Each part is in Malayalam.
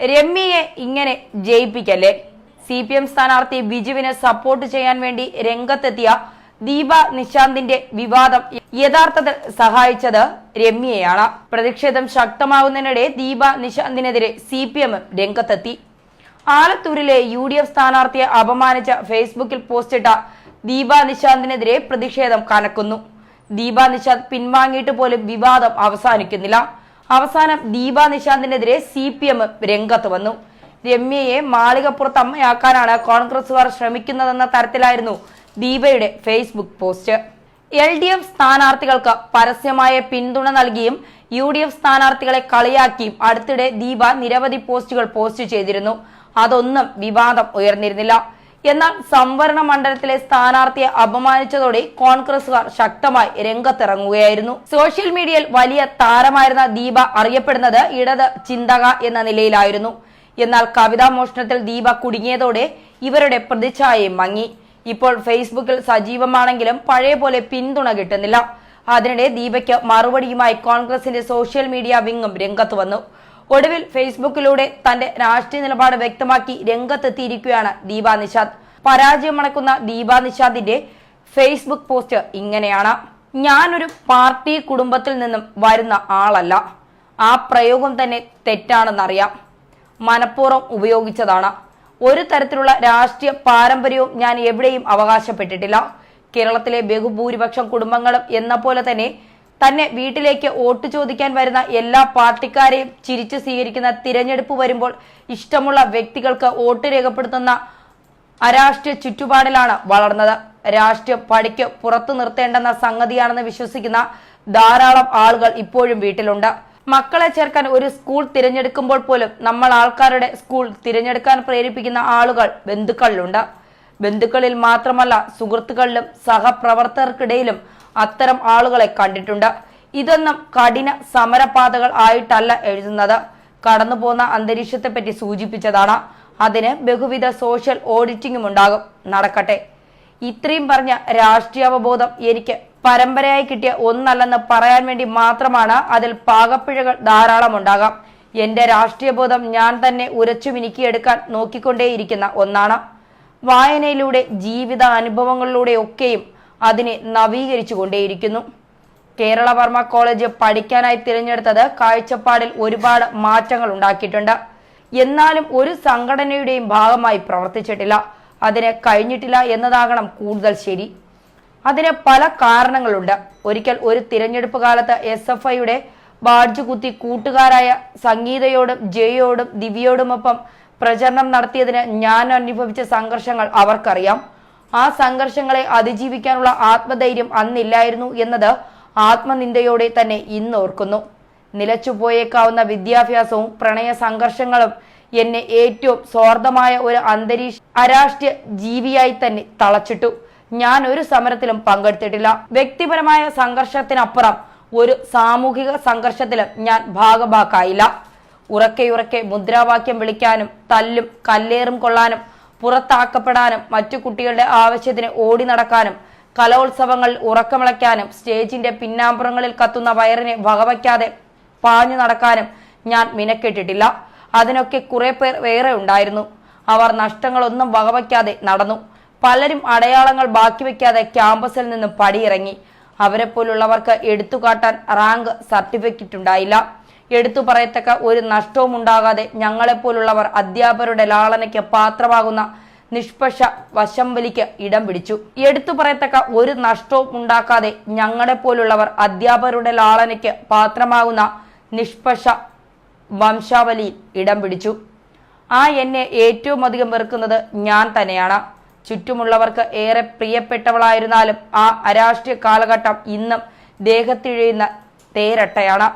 രമ്യയെ ഇങ്ങനെ ജയിപ്പിക്കല്ലേ? സി പി എം സ്ഥാനാർത്ഥി ബിജുവിനെ സപ്പോർട്ട് ചെയ്യാൻ വേണ്ടി രംഗത്തെത്തിയ ദീപ നിശാന്തിന്റെ വിവാദം യഥാർത്ഥത്തിൽ സഹായിച്ചത് രമ്യയാണ്. പ്രതിഷേധം ശക്തമാകുന്നതിനിടെ ദീപ നിശാന്തിനെതിരെ സി പി എം രംഗത്തെത്തി. ആലത്തൂരിലെ യു ഡി എഫ് സ്ഥാനാർത്ഥിയെ അപമാനിച്ച ഫേസ്ബുക്കിൽ പോസ്റ്റിട്ട ദീപ നിശാന്തിനെതിരെ പ്രതിഷേധം കനക്കുന്നു. ദീപ നിശാന്ത് പിൻവാങ്ങിയിട്ട് പോലും വിവാദം അവസാനിക്കുന്നില്ല. അവസാനം ദീപ നിശാന്തിനെതിരെ സി പി എം രംഗത്ത് വന്നു. രമ്യയെ മാളികപ്പുറത്ത് അമ്മയാക്കാനാണ് കോൺഗ്രസുകാർ ശ്രമിക്കുന്നതെന്ന തരത്തിലായിരുന്നു ദീപയുടെ Facebook post. L D F സ്ഥാനാർത്ഥികൾക്ക് പരസ്യമായ പിന്തുണ നൽകിയും യു ഡി എഫ് സ്ഥാനാർത്ഥികളെ കളിയാക്കിയും അടുത്തിടെ ദീപ നിരവധി പോസ്റ്റുകൾ പോസ്റ്റ് ചെയ്തിരുന്നു. അതൊന്നും വിവാദം ഉയർന്നിരുന്നില്ല. എന്നാൽ സംവരണ മണ്ഡലത്തിലെ സ്ഥാനാർത്ഥിയെ അപമാനിച്ചതോടെ കോൺഗ്രസുകാർ ശക്തമായി രംഗത്തിറങ്ങുകയായിരുന്നു. സോഷ്യൽ മീഡിയയിൽ വലിയ താരമായിരുന്ന ദീപ അറിയപ്പെടുന്നത് ഇടത് ചിന്തക എന്ന നിലയിലായിരുന്നു. എന്നാൽ കവിതാ മോഷണത്തിൽ ദീപ കുടുങ്ങിയതോടെ ഇവരുടെ പ്രതിച്ഛായയും മങ്ങി. ഇപ്പോൾ ഫേസ്ബുക്കിൽ സജീവമാണെങ്കിലും പഴയ പോലെ പിന്തുണ കിട്ടുന്നില്ല. അതിനിടെ ദീപയ്ക്ക് മറുപടിയുമായി കോൺഗ്രസിന്റെ സോഷ്യൽ മീഡിയ വിങ്ങും രംഗത്ത് വന്നു. ഒടുവിൽ ഫേസ്ബുക്കിലൂടെ തന്റെ രാഷ്ട്രീയ നിലപാട് വ്യക്തമാക്കി രംഗത്തെത്തിയിരിക്കുകയാണ് ദീപ നിഷാദ്. പരാജയം മണക്കുന്ന ദീപ നിഷാദിന്റെ ഫേസ്ബുക്ക് പോസ്റ്റ് ഇങ്ങനെയാണ്. ഞാനൊരു പാർട്ടി കുടുംബത്തിൽ നിന്നും വരുന്ന ആളല്ല. ആ പ്രയോഗം തന്നെ തെറ്റാണെന്നറിയാം. മനഃപൂർവം ഉപയോഗിച്ചതാണ്. ഒരു തരത്തിലുള്ള രാഷ്ട്രീയ പാരമ്പര്യവും ഞാൻ എവിടെയും അവകാശപ്പെട്ടിട്ടില്ല. കേരളത്തിലെ ബഹുഭൂരിപക്ഷം കുടുംബങ്ങളും എന്ന പോലെ തന്നെ തന്നെ വീട്ടിലേക്ക് വോട്ട് ചോദിക്കാൻ വരുന്ന എല്ലാ പാർട്ടിക്കാരെയും ചിരിച്ചു സ്വീകരിക്കുന്ന തിരഞ്ഞെടുപ്പ് വരുമ്പോൾ ഇഷ്ടമുള്ള വ്യക്തികൾക്ക് വോട്ട് രേഖപ്പെടുത്തുന്ന അരാഷ്ട്രീയ ചുറ്റുപാടിലാണ് വളർന്നത്. രാഷ്ട്രീയ പടിക്ക് പുറത്തു നിർത്തേണ്ടെന്ന സംഗതിയാണെന്ന് വിശ്വസിക്കുന്ന ധാരാളം ആളുകൾ ഇപ്പോഴും വീട്ടിലുണ്ട്. മക്കളെ ചേർക്കാൻ ഒരു സ്കൂൾ തിരഞ്ഞെടുക്കുമ്പോൾ പോലും നമ്മൾ ആൾക്കാരുടെ സ്കൂൾ തിരഞ്ഞെടുക്കാൻ പ്രേരിപ്പിക്കുന്ന ആളുകൾ ബന്ധുക്കളിലുണ്ട്. ബന്ധുക്കളിൽ മാത്രമല്ല സുഹൃത്തുക്കളിലും സഹപ്രവർത്തകർക്കിടയിലും അത്തരം ആളുകളെ കണ്ടിട്ടുണ്ട്. ഇതൊന്നും കഠിന സമരപാതകൾ ആയിട്ടല്ല എഴുതുന്നത്. കടന്നുപോകുന്ന അന്തരീക്ഷത്തെപ്പറ്റി സൂചിപ്പിച്ചതാണ്. അതിന് ബഹുവിധ സോഷ്യൽ ഓഡിറ്റിംഗും ഉണ്ടാകും. നടക്കട്ടെ. ഇത്രയും പറഞ്ഞ രാഷ്ട്രീയാവബോധം എനിക്ക് പരമ്പരയായി കിട്ടിയ ഒന്നല്ലെന്ന് പറയാൻ വേണ്ടി മാത്രമാണ് അതിൽ പാകപ്പിഴകൾ ധാരാളം ഉണ്ടാകാം. എന്റെ രാഷ്ട്രീയബോധം ഞാൻ തന്നെ ഉരച്ചു മിനുക്കിയെടുക്കാൻ നോക്കിക്കൊണ്ടേയിരിക്കുന്ന ഒന്നാണ്. വായനയിലൂടെ ജീവിത അനുഭവങ്ങളിലൂടെ ഒക്കെയും അതിനെ നവീകരിച്ചു കൊണ്ടേയിരിക്കുന്നു കേരള വർമ്മ കോളേജ് പഠിക്കാനായി തിരഞ്ഞെടുത്തത് കാഴ്ചപ്പാടിൽ ഒരുപാട് മാറ്റങ്ങൾ ഉണ്ടാക്കിയിട്ടുണ്ട്. എന്നാലും ഒരു സംഘടനയുടെയും ഭാഗമായി പ്രവർത്തിച്ചിട്ടില്ല. അതിന് കഴിഞ്ഞിട്ടില്ല എന്നതാകണം കൂടുതൽ ശരി. അതിന് പല കാരണങ്ങളുണ്ട്. ഒരിക്കൽ ഒരു തിരഞ്ഞെടുപ്പ് കാലത്ത് എസ് എഫ് ഐയുടെ ബാഡ്ജ് കുത്തി കൂട്ടുകാരായ സംഗീതയോടും ജയോടും ദിവ്യയോടുമൊപ്പം പ്രചരണം നടത്തിയതിന് ഞാൻ അനുഭവിച്ച സംഘർഷങ്ങൾ അവർക്കറിയാം. ആ സംഘർഷങ്ങളെ അതിജീവിക്കാനുള്ള ആത്മധൈര്യം അന്നില്ലായിരുന്നു എന്നത് ആത്മനിന്ദയോടെ തന്നെ ഇന്ന് ഓർക്കുന്നു. നിലച്ചുപോയേക്കാവുന്ന വിദ്യാഭ്യാസവും പ്രണയ സംഘർഷങ്ങളും എന്നെ ഏറ്റവും സ്വാർത്ഥമായ ഒരു അന്തരീക്ഷ അരാഷ്ട്രീയ ജീവിയായി തന്നെ തളച്ചിട്ടു. ഞാൻ ഒരു സമരത്തിലും പങ്കെടുത്തിട്ടില്ല. വ്യക്തിപരമായ സംഘർഷത്തിനപ്പുറം ഒരു സാമൂഹിക സംഘർഷത്തിലും ഞാൻ ഭാഗഭാക്കായില്ല. ഉറക്കെയുറക്കെ ഉറക്കെ മുദ്രാവാക്യം വിളിക്കാനും തല്ലും കല്ലേറും കൊള്ളാനും പുറത്താക്കപ്പെടാനും മറ്റു കുട്ടികളുടെ ആവശ്യത്തിന് ഓടി നടക്കാനും കലോത്സവങ്ങളിൽ ഉറക്കമിളയ്ക്കാനും സ്റ്റേജിന്റെ പിന്നാമ്പുറങ്ങളിൽ കത്തുന്ന വയറിനെ വകവയ്ക്കാതെ പാഞ്ഞു നടക്കാനും ഞാൻ മിനക്കെട്ടിട്ടില്ല. അതിനൊക്കെ കുറെ പേർ വേറെ ഉണ്ടായിരുന്നു. അവർ നഷ്ടങ്ങളൊന്നും വകവയ്ക്കാതെ നടന്നു. പലരും അടയാളങ്ങൾ ബാക്കി വെക്കാതെ ക്യാമ്പസിൽ നിന്നും പടിയിറങ്ങി. അവരെ പോലുള്ളവർക്ക് എടുത്തുകാട്ടാൻ റാങ്ക് സർട്ടിഫിക്കറ്റ് ഉണ്ടായില്ല. എടുത്തു പറയത്തക്ക ഒരു നഷ്ടവും ഉണ്ടാകാതെ ഞങ്ങളെപ്പോലുള്ളവർ അധ്യാപകരുടെ ലാളനയ്ക്ക് പാത്രമാകുന്ന നിഷ്പക്ഷ വശംവലിക്ക് ഇടം പിടിച്ചു. എടുത്തു പറയത്തക്ക ഒരു നഷ്ടവും ഉണ്ടാക്കാതെ ഞങ്ങളെപ്പോലുള്ളവർ അധ്യാപകരുടെ ലാളനയ്ക്ക് പാത്രമാകുന്ന നിഷ്പക്ഷ വംശാവലിയിൽ ഇടം പിടിച്ചു. ആ എന്നെ ഏറ്റവും അധികം വെറുക്കുന്നത് ഞാൻ തന്നെയാണ്. ചുറ്റുമുള്ളവർക്ക് ഏറെ പ്രിയപ്പെട്ടവളായിരുന്നാലും ആ അരാഷ്ട്രീയ കാലഘട്ടം ഇന്നും ദേഹത്തിഴയുന്ന തേരട്ടയാണ്.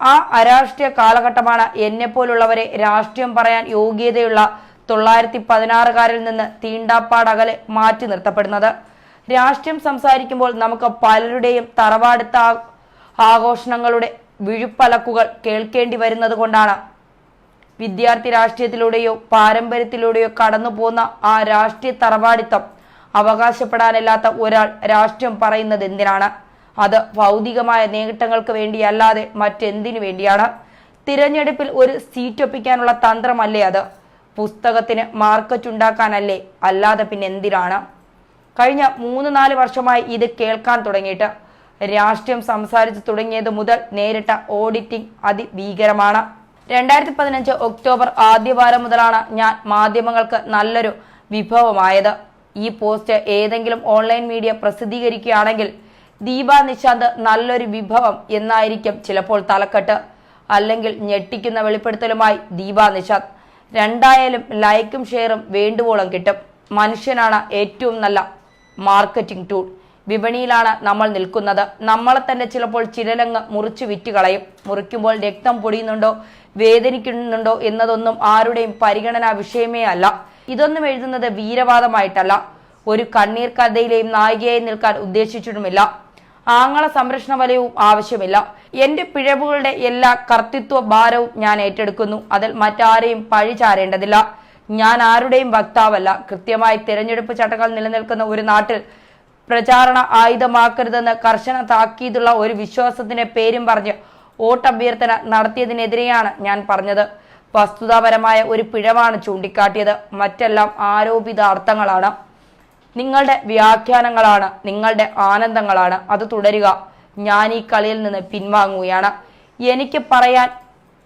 ആ അരാഷ്ട്രീയ കാലഘട്ടമാണ് എന്നെപ്പോലുള്ളവരെ രാഷ്ട്രീയം പറയാൻ യോഗ്യതയുള്ള തൊള്ളായിരത്തി പതിനാറുകാരിൽ നിന്ന് തീണ്ടാപ്പാടകലെ മാറ്റി നിർത്തപ്പെടുന്നത്. രാഷ്ട്രീയം സംസാരിക്കുമ്പോൾ നമുക്ക് പലരുടെയും തറവാടുത്ത ആഘോഷങ്ങളുടെ വിഴുപ്പലക്കുകൾ കേൾക്കേണ്ടി വരുന്നത് കൊണ്ടാണ്. വിദ്യാർത്ഥി രാഷ്ട്രീയത്തിലൂടെയോ പാരമ്പര്യത്തിലൂടെയോ കടന്നു പോകുന്ന ആ രാഷ്ട്രീയ തറവാടിത്തം അവകാശപ്പെടാനില്ലാത്ത ഒരാൾ രാഷ്ട്രീയം പറയുന്നത് എന്തിനാണ്? അത് ഭൗതികമായ നേട്ടങ്ങൾക്ക് വേണ്ടിയല്ലാതെ മറ്റെന്തിനു വേണ്ടിയാണ്? തിരഞ്ഞെടുപ്പിൽ ഒരു സീറ്റ് ഒപ്പിക്കാനുള്ള തന്ത്രമല്ലേ അത്? പുസ്തകത്തിന് മാർക്കറ്റ് ഉണ്ടാക്കാനല്ലേ? അല്ലാതെ പിന്നെ എന്തിനാണ്? കഴിഞ്ഞ മൂന്ന് നാല് വർഷമായി ഇത് കേൾക്കാൻ തുടങ്ങിയിട്ട് രാഷ്ട്രീയം സംസാരിച്ചു തുടങ്ങിയത് മുതൽ നേരിട്ട ഓഡിറ്റിംഗ് അതിഭീകരമാണ്. രണ്ടായിരത്തി പതിനഞ്ച് ഒക്ടോബർ ആദ്യവാരം മുതലാണ് ഞാൻ മാധ്യമങ്ങൾക്ക് നല്ലൊരു വിഭവമായത്. ഈ പോസ്റ്റ് ഏതെങ്കിലും ഓൺലൈൻ മീഡിയ പ്രസിദ്ധീകരിക്കുകയാണെങ്കിൽ ദീപ നിശാന്ത് നല്ലൊരു വിഭവം എന്നായിരിക്കും ചിലപ്പോൾ തലക്കെട്ട്. അല്ലെങ്കിൽ ഞെട്ടിക്കുന്ന വെളിപ്പെടുത്തലുമായി ദീപ നിശാന്ത്. രണ്ടായാലും ലൈക്കും ഷെയറും വേണ്ടുവോളം കിട്ടും. മനുഷ്യനാണ് ഏറ്റവും നല്ല മാർക്കറ്റിംഗ് ടൂൾ. വിപണിയിലാണ് നമ്മൾ നിൽക്കുന്നത്. നമ്മളെ തന്നെ ചിലപ്പോൾ ചിരലങ്ങ് മുറിച്ചു വിറ്റ് കളയും. മുറിക്കുമ്പോൾ രക്തം പൊടിയുന്നുണ്ടോ വേദനിക്കുന്നുണ്ടോ എന്നതൊന്നും ആരുടെയും പരിഗണനാ വിഷയമേ അല്ല. ഇതൊന്നും എഴുതുന്നത് വീരവാദമായിട്ടല്ല. ഒരു കണ്ണീർ കഥയിലെയും നായികയായി നിൽക്കാൻ ഉദ്ദേശിച്ചിട്ടുമില്ല. ആങ്ങള സംരക്ഷണ വലയവും ആവശ്യമില്ല. എന്റെ പിഴവുകളുടെ എല്ലാ കർത്തിത്വ ഭാരവും ഞാൻ ഏറ്റെടുക്കുന്നു. അതിൽ മറ്റാരെയും പഴി ചാരേണ്ടതില്ല. ഞാൻ ആരുടെയും വക്താവല്ല. കൃത്യമായി തിരഞ്ഞെടുപ്പ് ചട്ടങ്ങൾ നിലനിൽക്കുന്ന ഒരു നാട്ടിൽ പ്രചാരണ ആയുധമാക്കരുതെന്ന് കർശന താക്കീതുള്ള ഒരു വിശ്വാസത്തിന്റെ പേരും പറഞ്ഞ് വോട്ടഭ്യർത്ഥന നടത്തിയതിനെതിരെയാണ് ഞാൻ പറഞ്ഞത്. വസ്തുതാപരമായ ഒരു പിഴവാണ് ചൂണ്ടിക്കാട്ടിയത്. മറ്റെല്ലാം ആരോപിത അർത്ഥങ്ങളാണ് നിങ്ങളുടെ വ്യാഖ്യാനങ്ങളാണ് നിങ്ങളുടെ ആനന്ദങ്ങളാണ്. അത് തുടരുക. ഞാൻ ഈ കളിയിൽ നിന്ന് പിൻവാങ്ങുകയാണ്. എനിക്ക് പറയാൻ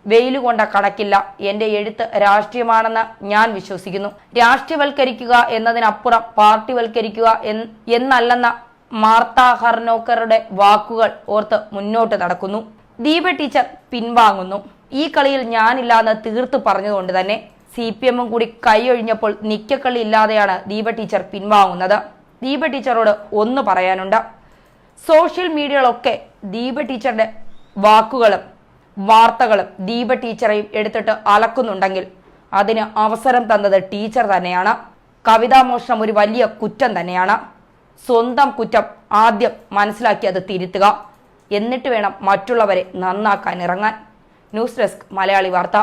വെയിലുകൊണ്ട കണക്കില്ല. എന്റെ എഴുത്ത് രാഷ്ട്രീയമാണെന്ന് ഞാൻ വിശ്വസിക്കുന്നു. രാഷ്ട്രീയവൽക്കരിക്കുക എന്നതിനപ്പുറം പാർട്ടിവൽക്കരിക്കുക എന്ന് എന്നല്ലെന്ന മാർത്ത ഹർനോക്കറുടെ വാക്കുകൾ ഓർത്ത് മുന്നോട്ട് നടക്കുന്നു. ദീപ ടീച്ചർ പിൻവാങ്ങുന്നു. ഈ കളിയിൽ ഞാനില്ലാന്ന് തീർത്ത് പറഞ്ഞതുകൊണ്ട് തന്നെ സി പി എമ്മും കൂടി കൈയൊഴിഞ്ഞപ്പോൾ നിക്കക്കളി ഇല്ലാതെയാണ് ദീപ ടീച്ചർ പിൻവാങ്ങുന്നത്. ദീപ ടീച്ചറോട് ഒന്ന് പറയാനുണ്ട്. സോഷ്യൽ മീഡിയകളൊക്കെ ദീപ ടീച്ചറുടെ വാക്കുകളും വാർത്തകളും ദീപ ടീച്ചറെയും എടുത്തിട്ട് അലക്കുന്നുണ്ടെങ്കിൽ അതിന് അവസരം തന്നത് ടീച്ചർ തന്നെയാണ്. കവിതാമോഷണം ഒരു വലിയ കുറ്റം തന്നെയാണ്. സ്വന്തം കുറ്റം ആദ്യം മനസ്സിലാക്കി അത് തിരുത്തുക. എന്നിട്ട് വേണം മറ്റുള്ളവരെ നന്നാക്കാൻ ഇറങ്ങാൻ. ന്യൂസ് ഡെസ്ക് മലയാളി വാർത്ത.